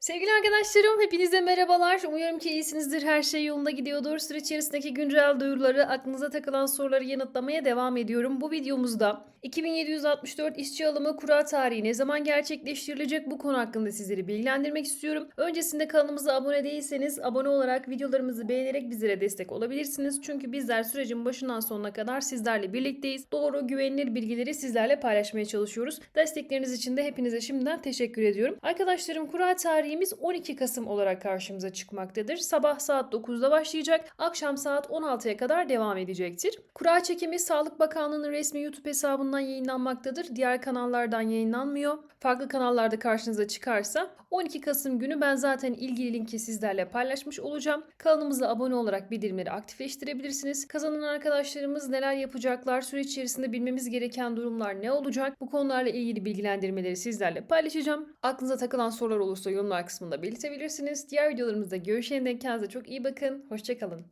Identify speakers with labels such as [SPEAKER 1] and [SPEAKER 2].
[SPEAKER 1] Sevgili arkadaşlarım hepinize merhabalar. Umuyorum ki iyisinizdir. Her şey yolunda gidiyordur. Süreç içerisindeki güncel duyuruları, aklınıza takılan soruları yanıtlamaya devam ediyorum. Bu videomuzda 2764 işçi alımı kura tarihi ne zaman gerçekleştirilecek bu konu hakkında sizleri bilgilendirmek istiyorum. Öncesinde kanalımıza abone değilseniz abone olarak videolarımızı beğenerek bizlere destek olabilirsiniz. Çünkü bizler sürecin başından sonuna kadar sizlerle birlikteyiz. Doğru, güvenilir bilgileri sizlerle paylaşmaya çalışıyoruz. Destekleriniz için de hepinize şimdiden teşekkür ediyorum. Arkadaşlarım kura tarihimiz 12 Kasım olarak karşımıza çıkmaktadır. Sabah saat 9'da başlayacak, akşam saat 16'ya kadar devam edecektir. Kura çekimi Sağlık Bakanlığı'nın resmi YouTube hesabından yayınlanmaktadır. Diğer kanallardan yayınlanmıyor. Farklı kanallarda karşınıza çıkarsa 12 Kasım günü ben zaten ilgili linki sizlerle paylaşmış olacağım. Kanalımıza abone olarak bildirimleri aktifleştirebilirsiniz. Kazanan arkadaşlarımız neler yapacaklar, süreç içerisinde bilmemiz gereken durumlar ne olacak? Bu konularla ilgili bilgilendirmeleri sizlerle paylaşacağım. Aklınıza takılan sorular olursa yorumlar kısmında belirtebilirsiniz. Diğer videolarımızda görüşene dek kendinize çok iyi bakın. Hoşçakalın.